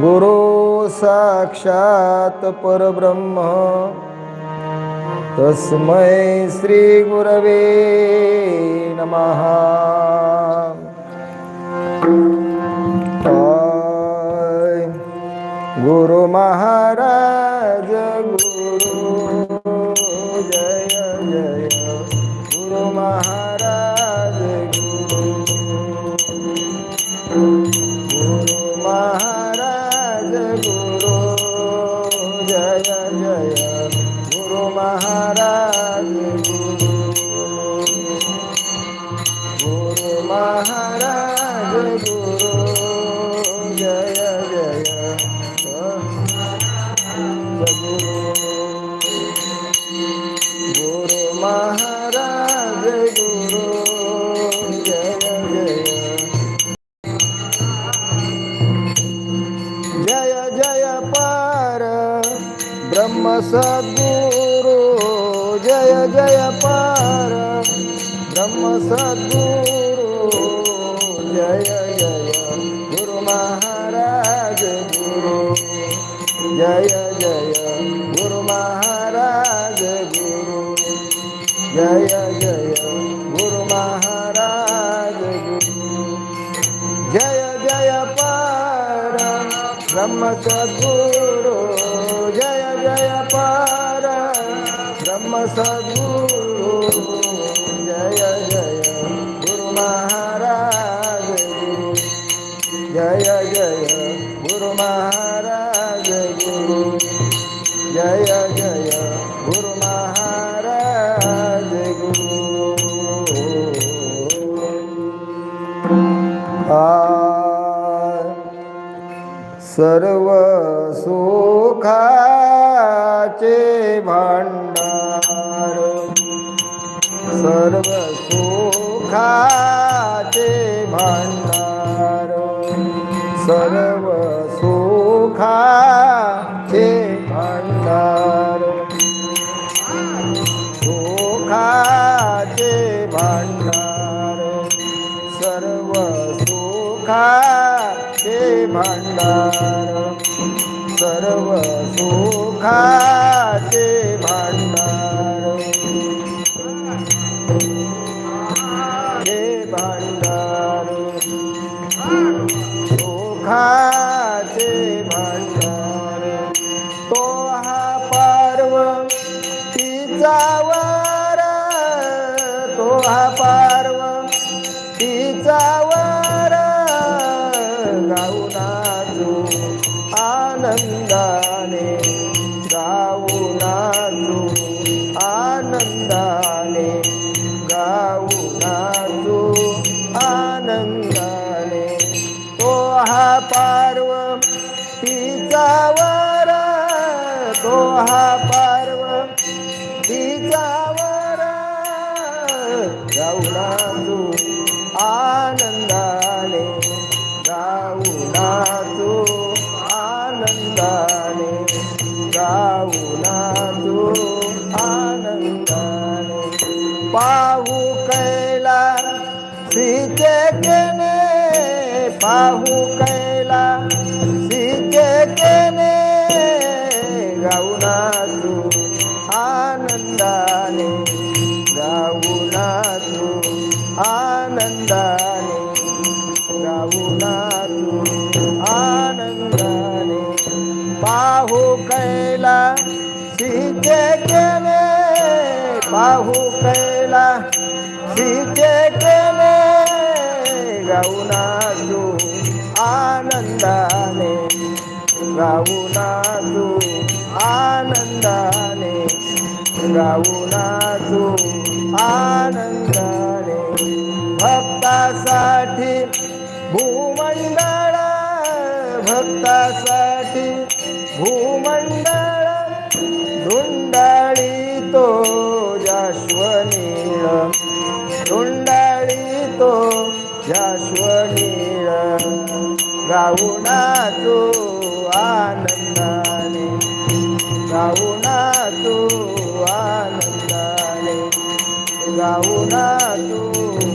गुरु साक्षात परब्रह्म। तस्मै श्री गुरवे नमः। गुरु महाराज गुरु जय जय। गुरु महाराज गुरु। गुरु महाराज गुरु जय जय गुरु महाराज गुरु जय जय जय जय पार ब्रह्म सद्गुरु जय जय पार ब्रह्म सद्गुरु जय जय गुरु महाराज गुरु जय जय गुरु महाराज गुरु जय जय गुरु महाराज गुरु जय जय पार ब्रह्म सद्गुरु जय जय पार ब्रह्म सद्गुरु जय जय गुरु महाराज गुरु। जय जय गुरु महाराज गुरु। आ सर्व सुखाचे भांडार। सर्व सुखाचे भांडार। सर्व सुखाचे भांडार. सुखाचे भांडार. सर्व सुखाचे भांडार. सर्व सुखाचे भांडार. आनंदाने गाऊनाचो आनंदाने गाऊनाचो आनंदाने. तो हा पार्वतीचा वर तो हा पार्व पाहू कैला सीचे केने गाऊना तू आनंदाने गाऊना तू आनंदाने गाऊना तू आनंदाने पाहू कैला सीचे केने पाहू कैला सीचे केने गाऊना तू गाऊना तू आनंदाने गाऊना तू आनंदाने. भक्तासाठी भूमंडळ भक्तासाठी भूमंडळ धुंडाळी तो जाश्वनीळ धुंडाळी तो जाश्वनीळ गाऊना तू आनंदाने. गाऊना तू आनंदाने. गाऊना तू